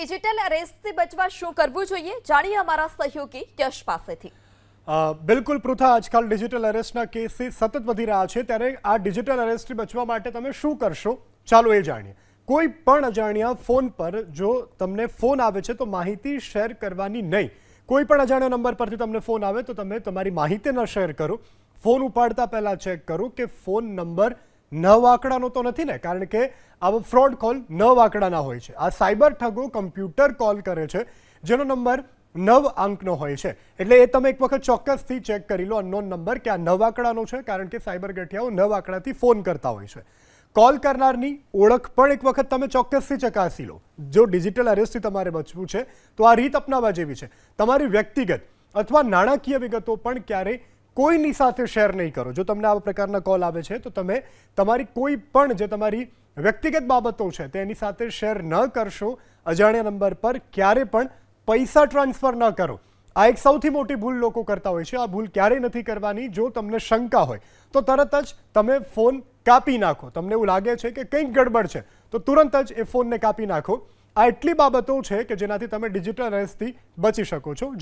Digital રેસથી બચવા શું કરવું જોઈએ? જાણીએ અમારા સહયોગી યશ પાસેથી. બિલકુલ પૃથા, આજકાલ ડિજિટલ અરેસ્ટના કેસીસ સતત વધી રહ્યા છે. ત્યારે આ ડિજિટલ અરેસ્ટથી બચવા માટે તમે શું કરશો? ચાલો એ જાણીએ. કોઈ પણ અજાણ્યા ફોન પર જો તમને ફોન આવે છે, તો માહિતી શેર કરવાની નહીં. કોઈ પણ અજાણ્યા નંબર પરથી તમને ફોન આવે, તો તમે તમારી માહિતી ન શેર કરો. ફોન ઉપાડતા પહેલાં ચેક કરો કે ફોન નંબર નવ આંકડાનો તો નથી ને, કારણ કે આવા ફ્રોડ કોલ નવ આંકડાના હોય છે. આ સાયબર ઠગો કમ્પ્યુટર કોલ કરે છે, જેનો નંબર નવ અંકનો હોય છે. એટલે એ તમે એક વખત ચોક્કસથી ચેક કરી લો અનનોન નંબર, કે આ નવ આંકડાનો છે, કારણ કે સાયબર ગઠિયાઓ નવ આંકડાથી ફોન કરતા હોય છે. કોલ કરનારની ઓળખ પણ એક વખત તમે ચોક્કસથી ચકાસી લો. જો ડિજિટલ અરેસ્ટથી તમારે બચવું છે, તો આ રીત અપનાવવા જેવી છે. તમારી વ્યક્તિગત અથવા નાણાકીય વિગતો પણ ક્યારેય કોઈની સાથે શેર નહીં કરો. જો તમને આવા પ્રકારના કોલ આવે છે, તો તમે તમારી કોઈ પણ જે તમારી વ્યક્તિગત બાબતો છે તેની સાથે શેર ન કરશો. અજાણ્યા નંબર પર ક્યારે પણ પૈસા ટ્રાન્સફર ન કરો. આ એક સૌથી મોટી ભૂલ લોકો કરતા હોય છે. આ ભૂલ ક્યારેય નથી કરવાની જો તમને શંકા હોય. તો તરત જ તમે ફોન કાપી નાખો. તમને એવું લાગે છે કે કંઈક ગડબડ છે, તો તુરંત જ એ ફોનને કાપી નાખો. આ એટલી બાબતો છે કે જેનાથી તમે ડિજિટલ રેસથી બચી શકો છો.